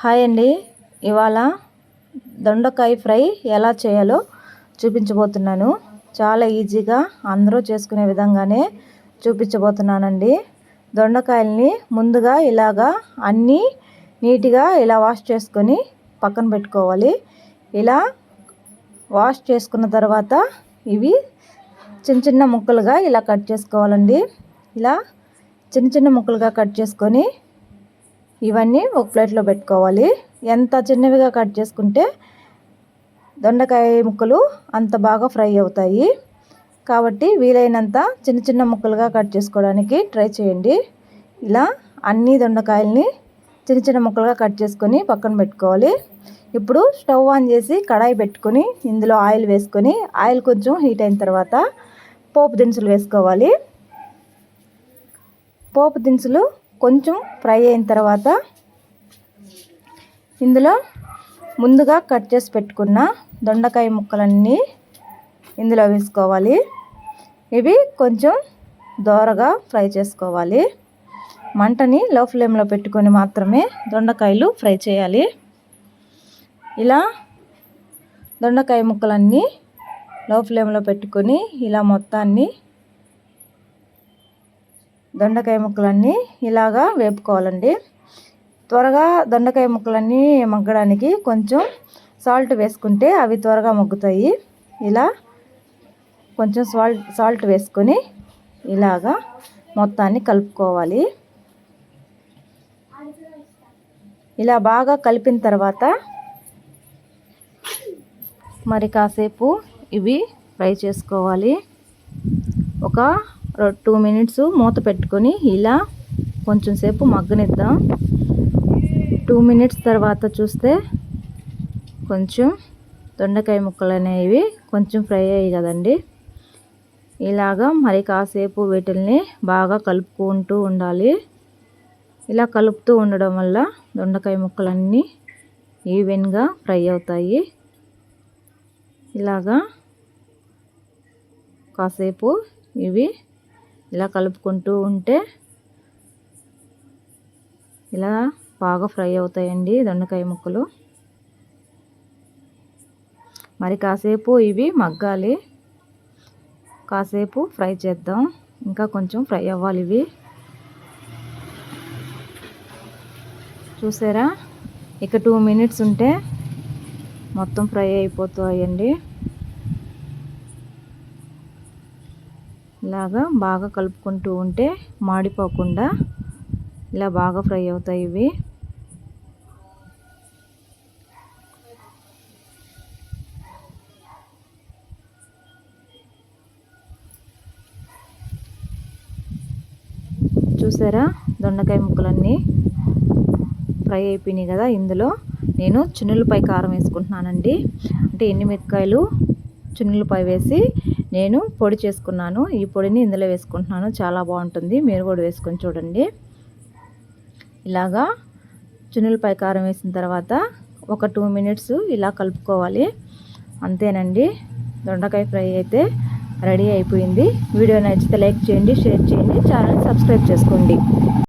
Hi అండి. ఇవాళ దొండకాయ ఫ్రై ఎలా చేయాలో చూపించబోతున్నాను. చాలా ఈజీగా అందరూ చేసుకునే విధంగానే చూపించబోతున్నానండి. దొండకాయల్ని ముందుగా ఇలాగా అన్నీ నీట్గా ఇలా వాష్ చేసుకొని పక్కన పెట్టుకోవాలి. ఇలా వాష్ చేసుకున్న తర్వాత ఇవి చిన్న చిన్న ముక్కలుగా ఇలా కట్ చేసుకోవాలండి. ఇలా చిన్న చిన్న ముక్కలుగా కట్ చేసుకొని ఇవన్నీ ఒక ప్లేట్లో పెట్టుకోవాలి. ఎంత చిన్నవిగా కట్ చేసుకుంటే దొండకాయ ముక్కలు అంత బాగా ఫ్రై అవుతాయి. కాబట్టి వీలైనంత చిన్న చిన్న ముక్కలుగా కట్ చేసుకోవడానికి ట్రై చేయండి. ఇలా అన్ని దొండకాయల్ని చిన్న చిన్న ముక్కలుగా కట్ చేసుకొని పక్కన పెట్టుకోవాలి. ఇప్పుడు స్టవ్ ఆన్ చేసి కడాయి పెట్టుకొని ఇందులో ఆయిల్ వేసుకొని ఆయిల్ కొంచెం హీట్ అయిన తర్వాత పోపు దినుసులు వేసుకోవాలి. పోపు దినుసులు కొంచెం ఫ్రై అయిన తర్వాత ఇందులో ముందుగా కట్ చేసి పెట్టుకున్న దొండకాయ ముక్కలన్నీ ఇందులో వేసుకోవాలి. ఇవి కొంచెం దోరగా ఫ్రై చేసుకోవాలి. మంటని లో ఫ్లేమ్లో పెట్టుకొని మాత్రమే దొండకాయలు ఫ్రై చేయాలి. ఇలా దొండకాయ ముక్కలన్నీ లో ఫ్లేమ్లో పెట్టుకొని ఇలా మొత్తాన్ని దొండకాయ ముక్కలన్నీ ఇలాగా వేపుకోవాలండి. త్వరగా దొండకాయ ముక్కలన్నీ మగ్గడానికి కొంచెం సాల్ట్ వేసుకుంటే అవి త్వరగా మగ్గుతాయి. ఇలా కొంచెం సాల్ట్ సాల్ట్ వేసుకొని ఇలాగా మొత్తాన్ని కలుపుకోవాలి. ఇలా బాగా కలిపిన తర్వాత మరి కాసేపు ఇవి ఫ్రై చేసుకోవాలి. ఒక టూ మినిట్స్ మూత పెట్టుకొని ఇలా కొంచెం సేపు మగ్గనిద్దాం. టూ మినిట్స్ తర్వాత చూస్తే కొంచెం దొండకాయ ముక్కలు అనేవి కొంచెం ఫ్రై అయ్యాయి కదండి. ఇలాగా మరి కాసేపు వీటిల్ని బాగా కలుపుకుంటూ ఉండాలి. ఇలా కలుపుతూ ఉండడం వల్ల దొండకాయ ముక్కలన్నీ ఈవెన్గా ఫ్రై అవుతాయి. ఇలాగా కాసేపు ఇవి ఇలా కలుపుకుంటూ ఉంటే ఇలా బాగా ఫ్రై అవుతాయండి దొండకాయ ముక్కలు. మరి కాసేపు ఇవి మగ్గాలి. కాసేపు ఫ్రై చేద్దాం. ఇంకా కొంచెం ఫ్రై అవ్వాలి ఇవి. చూసారా? ఇక టూ మినిట్స్ ఉంటే మొత్తం ఫ్రై అయిపోతాయండి. ఇలాగా బాగా కలుపుకుంటూ ఉంటే మాడిపోకుండా ఇలా బాగా ఫ్రై అవుతాయి ఇవి. చూసారా? దొండకాయ ముక్కలన్నీ ఫ్రై అయిపోయినాయి కదా ఇందులో. నేను చున్నులపై కారం వేసుకుంటున్నానండి. అంటే మిరపకాయలు చున్నులపై వేసి నేను పొడి చేసుకున్నాను. ఈ పొడిని ఇందులో వేసుకుంటున్నాను. చాలా బాగుంటుంది. మీరు కూడా వేసుకొని చూడండి. ఇలాగా చున్నులపై కారం వేసిన తర్వాత ఒక టూ మినిట్స్ ఇలా కలుపుకోవాలి. అంతేనండి. దొండకాయ ఫ్రై అయితే రెడీ అయిపోయింది. వీడియో నచ్చితే లైక్ చేయండి షేర్ చేయండి ఛానల్ సబ్స్క్రైబ్ చేసుకోండి.